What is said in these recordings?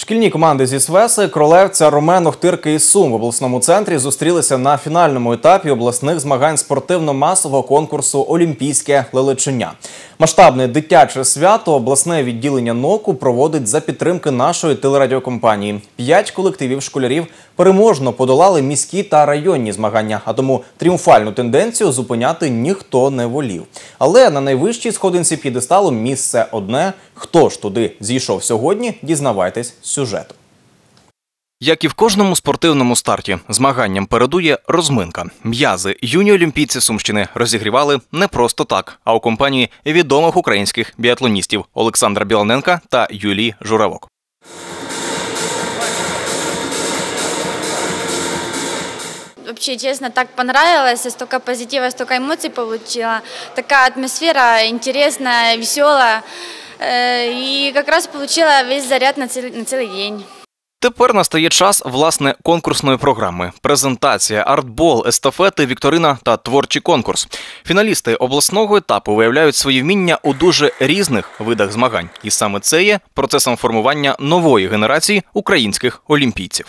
Шкільні команди зі Свеси, Кролевця, Ромен, Охтирки і Сум в обласному центрі зустрілися на фінальному етапі обласних змагань спортивно-масового конкурсу Олімпійське лелечення. Масштабне дитяче свято обласне відділення НОКу проводить за підтримки нашої телерадіокомпанії. П'ять колективів школярів переможно подолали міські та районні змагання, а тому тріумфальну тенденцію зупиняти ніхто не волів. Але на найвищій сходинці п'єдесталу місце одне. Хто ж туди зійшов сьогодні? Дізнавайтесь сюжету. Як і в кожному спортивному старті, змаганням передує розминка. М'язи юні олімпійці Сумщини розігрівали не просто так, а у компанії відомих українських біатлоністів Олександра Білоненка та Юлії Журавок. Вообще, честно, так понравилось, и столько позитива, столько эмоций получила. Такая атмосфера интересная, веселая. Э, И как раз получила весь заряд на целый, на целый день. Тепер настає час власне конкурсної програми: презентація, артбол, естафети, вікторина та творчий конкурс. Фіналісти обласного етапу виявляють свої вміння у дуже різних видах змагань, і саме це є процесом формування нової генерації українських олімпійців.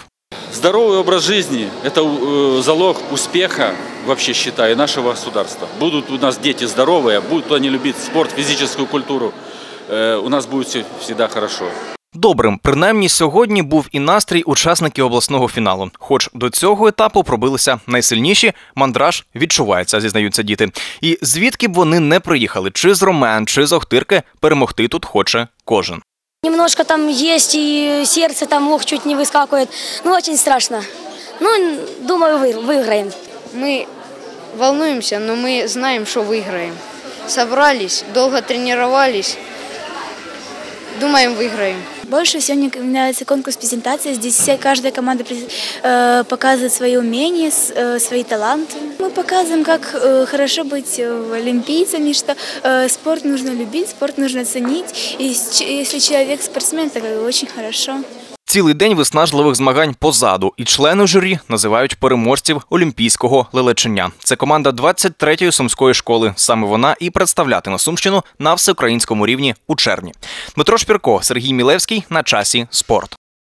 Здоровый образ жизни – это э, залог успеха, вообще считаю, нашего государства. Будут у нас дети здоровые, будут они любить спорт, физическую культуру, э, у нас будет все всегда хорошо. Добрим, принаймні сьогодні був і настрій учасників обласного фіналу. Хоч до цього етапу пробилися найсильніші, мандраж відчувається, зізнаються діти. І звідки б вони не приїхали, чи з Ромен, чи з Охтирки, перемогти тут хоче кожен. Немножко там есть, и сердце там лох чуть не выскакивает. Ну, очень страшно. Ну, думаю, вы, выиграем. Мы волнуемся, но мы знаем, что выиграем. Собрались, долго тренировались. Думаем, выиграем. Больше всего мне нравится конкурс презентации. Здесь все, каждая команда э, показывает свои умения, э, свои таланты. Мы показываем, как э, хорошо быть э, олимпийцами, что э, спорт нужно любить, спорт нужно ценить. И если человек спортсмен, это как очень хорошо. Цілий день виснажливих змагань позаду, і члени журі називають переможців олімпійського лелечення. Це команда 23-ї сумської школи. Саме вона і представлятиме Сумщину на всеукраїнському рівні у червні. Дмитро Шпірко, Сергій Мілевський на часі спорт.